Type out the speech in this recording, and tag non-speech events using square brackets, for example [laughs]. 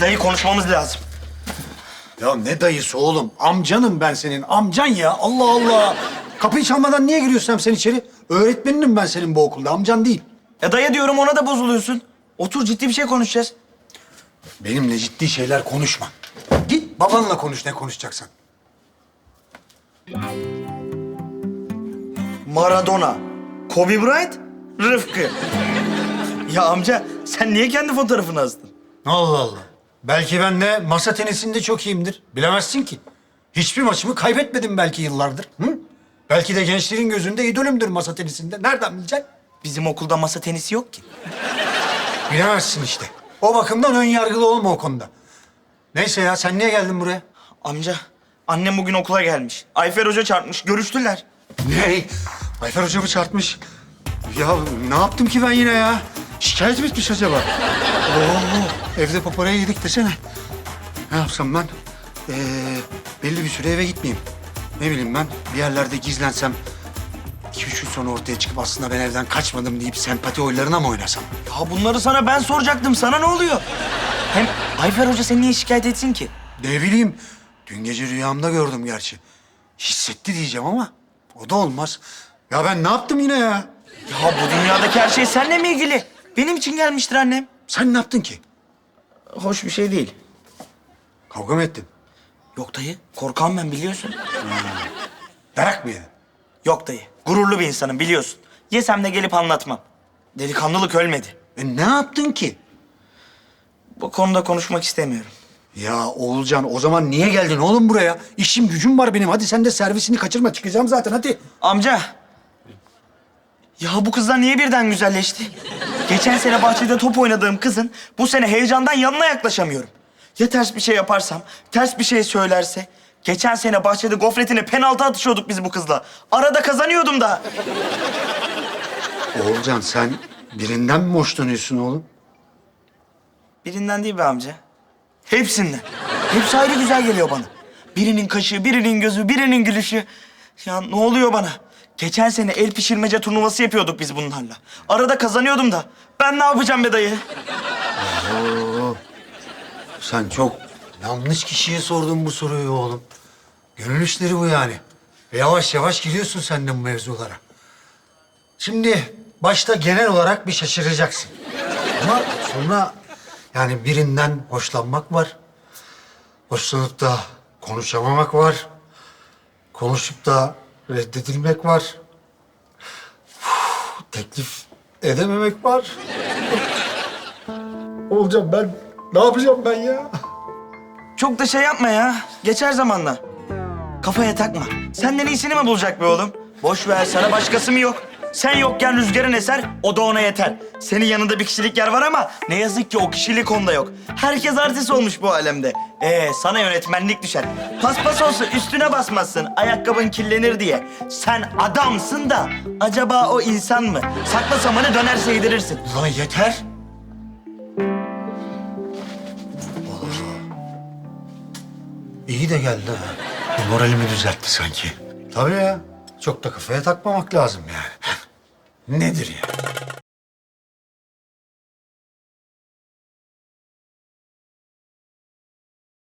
Dayı konuşmamız lazım. Ya ne dayısı oğlum? Amcanım ben senin. Amcan ya. Allah Allah. Kapıyı çalmadan niye giriyorsun sen içeri? Öğretmeninim ben senin bu okulda. Amcan değil. Ya dayı diyorum ona da bozuluyorsun. Otur ciddi bir şey konuşacağız. Benimle ciddi şeyler konuşma. Git babanla konuş ne konuşacaksan. Maradona, Kobe Bryant, Rıfkı. ya amca sen niye kendi fotoğrafını astın? Allah Allah. Belki ben de masa tenisinde çok iyiyimdir. Bilemezsin ki. Hiçbir maçımı kaybetmedim belki yıllardır. Hı? Belki de gençlerin gözünde idolümdür masa tenisinde. Nereden bileceksin? Bizim okulda masa tenisi yok ki. Bilemezsin işte. O bakımdan ön yargılı olma o konuda. Neyse ya sen niye geldin buraya? Amca annem bugün okula gelmiş. Ayfer Hoca çarpmış. Görüştüler. Ne? Ayfer Hoca mı çarpmış? Ya ne yaptım ki ben yine ya? Şikayet mi etmiş acaba? Oo, evde paparayı yedik desene. Ne yapsam ben? Ee, belli bir süre eve gitmeyeyim. Ne bileyim ben bir yerlerde gizlensem... ...iki üç gün sonra ortaya çıkıp aslında ben evden kaçmadım deyip sempati oylarına mı oynasam? Ya bunları sana ben soracaktım. Sana ne oluyor? Hem Ayfer Hoca seni niye şikayet etsin ki? Ne bileyim. Dün gece rüyamda gördüm gerçi. Hissetti diyeceğim ama o da olmaz. Ya ben ne yaptım yine ya? Ya bu dünyadaki her şey seninle mi ilgili? Benim için gelmiştir annem. Sen ne yaptın ki? Hoş bir şey değil. Kavga mı ettin? Yok dayı. Korkan ben biliyorsun. Dayak mı yedin? Yok dayı. Gururlu bir insanım biliyorsun. Yesem de gelip anlatmam. Delikanlılık ölmedi. E ne yaptın ki? Bu konuda konuşmak istemiyorum. Ya Oğulcan o zaman niye geldin oğlum buraya? İşim gücüm var benim. Hadi sen de servisini kaçırma. Çıkacağım zaten hadi. Amca. Ya bu kızlar niye birden güzelleşti? Geçen sene bahçede top oynadığım kızın bu sene heyecandan yanına yaklaşamıyorum. Ya ters bir şey yaparsam, ters bir şey söylerse? Geçen sene bahçede gofretine penaltı atışıyorduk biz bu kızla. Arada kazanıyordum da. Oğulcan sen birinden mi hoşlanıyorsun oğlum? Birinden değil be amca. Hepsinden. Hepsi ayrı güzel geliyor bana. Birinin kaşı, birinin gözü, birinin gülüşü. Ya ne oluyor bana? Geçen sene el pişirmece turnuvası yapıyorduk biz bunlarla. Arada kazanıyordum da. Ben ne yapacağım be dayı? Sen çok yanlış kişiye sordun bu soruyu oğlum. Gönül işleri bu yani. Yavaş yavaş giriyorsun sen de bu mevzulara. Şimdi başta genel olarak bir şaşıracaksın. Ama sonra yani birinden hoşlanmak var. Hoşlanıp da konuşamamak var. Konuşup da reddedilmek var. Uf, teklif edememek var. [laughs] Olacağım ben. Ne yapacağım ben ya? Çok da şey yapma ya. Geçer zamanla. Kafaya takma. Senden iyisini mi bulacak be oğlum? Boş ver sana başkası mı yok? Sen yokken rüzgarın eser, o da ona yeter. Senin yanında bir kişilik yer var ama ne yazık ki o kişilik onda yok. Herkes artist olmuş bu alemde. Ee, sana yönetmenlik düşer. Paspas olsun üstüne basmazsın, ayakkabın kirlenir diye. Sen adamsın da acaba o insan mı? Sakla samanı dönerse yedirirsin. Ulan yeter. İyi de geldi ha. Bir moralimi düzeltti sanki. Tabii ya. Çok da kafaya takmamak lazım yani. Nedir ya?